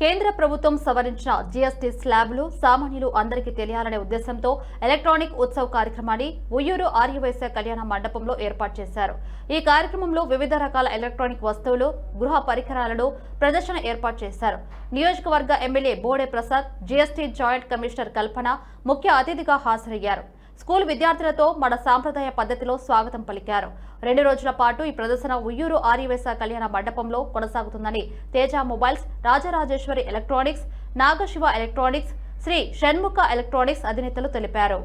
కేంద్ర ప్రభుత్వం సవరించిన జీఎస్టీ స్లాబ్లు సామాన్యులు అందరికీ తెలియాలనే ఉద్దేశంతో ఎలక్ట్రానిక్ ఉత్సవ్ కార్యక్రమాన్ని ఉయ్యూరు ఆర్యవైశ్య కళ్యాణ మండపంలో ఏర్పాటు చేశారు. ఈ కార్యక్రమంలో వివిధ రకాల ఎలక్ట్రానిక్ వస్తువులు గృహ పరికరాలను ప్రదర్శన ఏర్పాటు చేశారు. నియోజకవర్గ MLA Bode Prasad GST joint commissioner Kalpana ముఖ్య అతిథిగా హాజరయ్యారు. స్కూల్ విద్యార్థులతో మన సాంప్రదాయ పద్ధతిలో స్వాగతం పలికారు. రెండు రోజుల పాటు ఈ ప్రదర్శన ఉయ్యూరు ఆర్యవేశ కళ్యాణ మండపంలో కొనసాగుతుందని Teja mobiles Rajarajeshwari electronics Nagasiva electronics Sri Shanmukha electronics అధినేతలు తెలిపారు.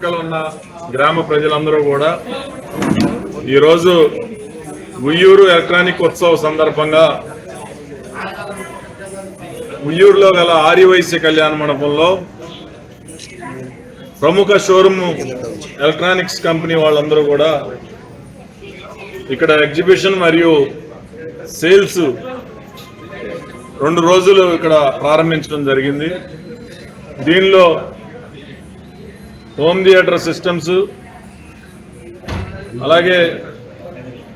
ఉన్న గ్రామ ప్రజలందరూ కూడా ఈరోజు ఉయ్యూరు ఎలక్ట్రానిక్ ఉత్సవ సందర్భంగా ఉయ్యూరులో గల ఆర్యవైశ్య కళ్యాణ మండపంలో ప్రముఖ షోరూమ్ ఎలక్ట్రానిక్స్ కంపెనీ వాళ్ళందరూ కూడా ఇక్కడ ఎగ్జిబిషన్ మరియు సేల్స్ రెండు రోజులు ఇక్కడ ప్రారంభించడం జరిగింది. దీనిలో హోమ్ థియేటర్ సిస్టమ్స్ అలాగే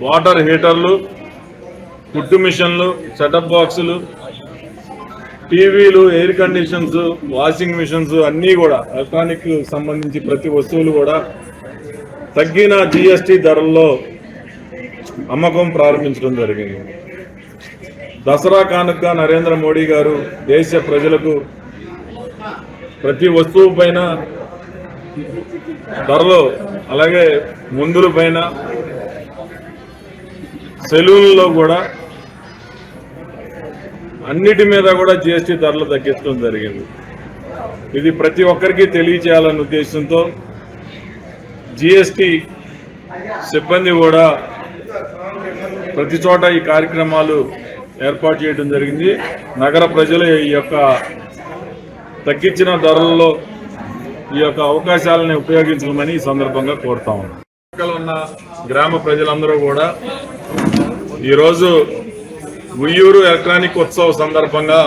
వాటర్ హీటర్లు కుట్టు మిషన్లు సెటప్ బాక్సులు టీవీలు ఎయిర్ కండిషన్స్ వాషింగ్ మిషన్స్ అన్నీ కూడా ఎలక్ట్రానిక్ సంబంధించి ప్రతి వస్తువులు కూడా తగ్గిన జిఎస్టి ధరల్లో అమ్మకం ప్రారంభించడం జరిగింది. దసరా కానుక నరేంద్ర మోడీ గారు దేశ ప్రజలకు ప్రతి వస్తువు పైన ధరలు అలాగే మందుల పైన సెలూన్లో కూడా అన్నిటి మీద కూడా జిఎస్టీ ధరలు తగ్గించడం జరిగింది. ఇది ప్రతి ఒక్కరికి తెలియచేయాలనే ఉద్దేశంతో జిఎస్టీ సిబ్బంది కూడా ప్రతి చోట ఈ కార్యక్రమాలు ఏర్పాటు చేయడం జరిగింది. నగర ప్రజలు ఈ యొక్క తగ్గించిన ధరల్లో ఈ యొక్క అవకాశాలను ఉపయోగించమని ఈ సందర్భంగా కోరుతా ఉన్నాం. ఉన్న గ్రామ ప్రజలందరూ కూడా ఈరోజు ఉయ్యూరు ఎలక్ట్రానిక్ ఉత్సవ సందర్భంగా